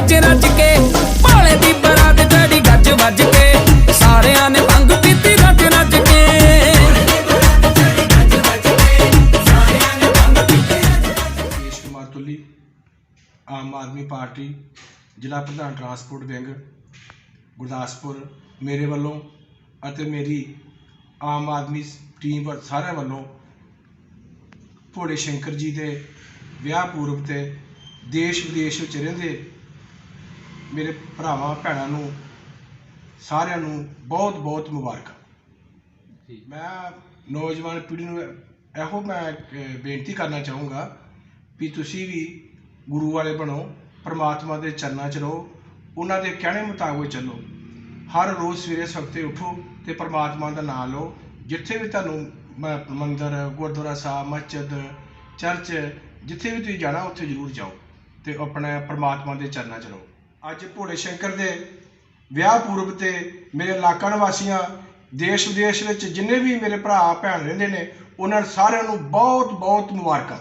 ਰੱਜ ਰੱਜ ਕੇ, ਭੋਲੇ ਦੀ ਬਰਾਤ ਚੜੀ ਗੱਜ ਵੱਜ ਕੇ, ਸਾਰਿਆਂ ਨੇ ਮੰਗ ਕੀਤੀ ਰੱਜ ਰੱਜ ਕੇ। ਕੇਸ਼ ਕੁਮਾਰ ਤੁੱਲੀ, ਆਮ ਆਦਮੀ ਪਾਰਟੀ, ਜ਼ਿਲ੍ਹਾ ਪ੍ਰਧਾਨ ਟਰਾਂਸਪੋਰਟ ਵਿੰਗ, ਗੁਰਦਾਸਪੁਰ, ਮੇਰੇ ਵੱਲੋਂ ਅਤੇ ਮੇਰੀ ਆਮ ਆਦਮੀ ਟੀਮ ਵਰ ਸਾਰਿਆਂ ਵੱਲੋਂ ਭੋਲੇ ਸ਼ੰਕਰ ਜੀ ਦੇ ਵਿਆਹ ਪੂਰਵ ਤੇ ਦੇਸ਼ ਵਿਦੇਸ਼ ਵਿੱਚ ਰਹਿੰਦੇ ਮੇਰੇ ਭਰਾਵਾਂ ਭੈਣਾਂ ਨੂੰ ਸਾਰਿਆਂ ਨੂੰ ਬਹੁਤ ਬਹੁਤ ਮੁਬਾਰਕਾਂ। ਮੈਂ ਨੌਜਵਾਨ ਪੀੜ੍ਹੀ ਨੂੰ ਇਹੋ ਮੈਂ ਬੇਨਤੀ ਕਰਨਾ ਚਾਹੂੰਗਾ ਵੀ ਤੁਸੀਂ ਵੀ ਗੁਰੂ ਵਾਲੇ ਬਣੋ ਪ੍ਰਮਾਤਮਾ ਦੇ ਚਰਨਾਂ 'ਚ ਰਹੋ ਉਹਨਾਂ ਦੇ ਕਹਿਣੇ ਮੁਤਾਬਕ ਚੱਲੋ। ਹਰ ਰੋਜ਼ ਸਵੇਰੇ ਸਵਖਤੇ ਉਠੋ ਤੇ ਪ੍ਰਮਾਤਮਾ ਦਾ ਨਾਮ ਲਓ। ਜਿੱਥੇ ਵੀ ਤੁਹਾਨੂੰ ਮੰਦਿਰ ਗੁਰਦੁਆਰਾ ਸਾਹਿਬ ਮਸਜਿਦ ਚਰਚ ਜਿੱਥੇ ਵੀ ਤੁਸੀਂ ਜਾਣਾ ਉੱਥੇ ਜ਼ਰੂਰ ਜਾਓ ਤੇ ਆਪਣੇ ਪ੍ਰਮਾਤਮਾ ਦੇ ਚਰਨਾਂ 'ਚ ਰਹੋ। ਅੱਜ ਭੋਲੇ ਸ਼ੰਕਰ ਦੇ ਵਿਆਹ ਪੂਰਬ ਤੇ ਮੇਰੇ ਇਲਾਕਾ ਨਿਵਾਸੀਆਂ ਦੇਸ਼ ਵਿਦੇਸ਼ ਵਿੱਚ ਜਿੰਨੇ ਵੀ ਮੇਰੇ ਭਰਾ, ਭੈਣ ਰਹਿੰਦੇ ਨੇ, ਉਹਨਾਂ ਸਾਰਿਆਂ ਨੂੰ ਬਹੁਤ ਬਹੁਤ ਮੁਬਾਰਕਾਂ।